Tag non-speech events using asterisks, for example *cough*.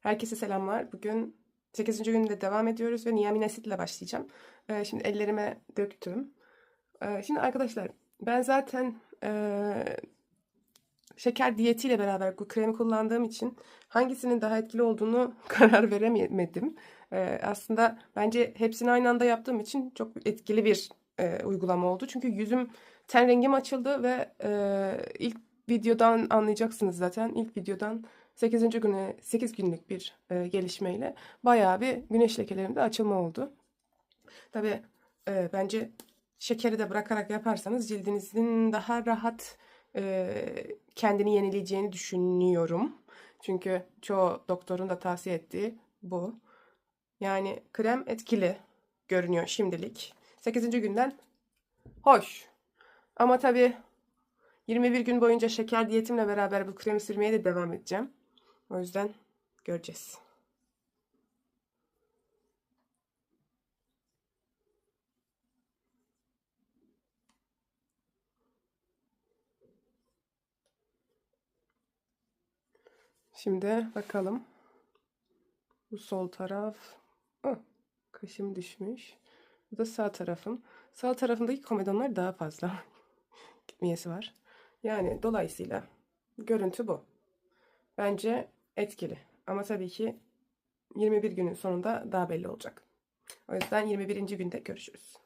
Herkese selamlar. Bugün 8. günde devam ediyoruz ve niamin asitle başlayacağım. Ee, şimdi ellerime döktüm. Ee, şimdi arkadaşlar ben zaten ee, şeker diyetiyle beraber bu kremi kullandığım için hangisinin daha etkili olduğunu *laughs* karar veremedim. Ee, aslında bence hepsini aynı anda yaptığım için çok etkili bir e, uygulama oldu. Çünkü yüzüm ten rengim açıldı ve e, ilk videodan anlayacaksınız zaten. İlk videodan 8. güne 8 günlük bir e, gelişmeyle bayağı bir güneş lekelerimde açılma oldu. Tabii e, bence şekeri de bırakarak yaparsanız cildinizin daha rahat e, kendini yenileyeceğini düşünüyorum. Çünkü çoğu doktorun da tavsiye ettiği bu. Yani krem etkili görünüyor şimdilik. 8. günden hoş. Ama tabii 21 gün boyunca şeker diyetimle beraber bu kremi sürmeye de devam edeceğim. O yüzden göreceğiz. Şimdi bakalım. Bu sol taraf. Oh, kaşım düşmüş. Bu da sağ tarafım. Sağ tarafındaki komedonlar daha fazla. *laughs* Gitmeyesi var. Yani dolayısıyla görüntü bu. Bence etkili. Ama tabii ki 21 günün sonunda daha belli olacak. O yüzden 21. günde görüşürüz.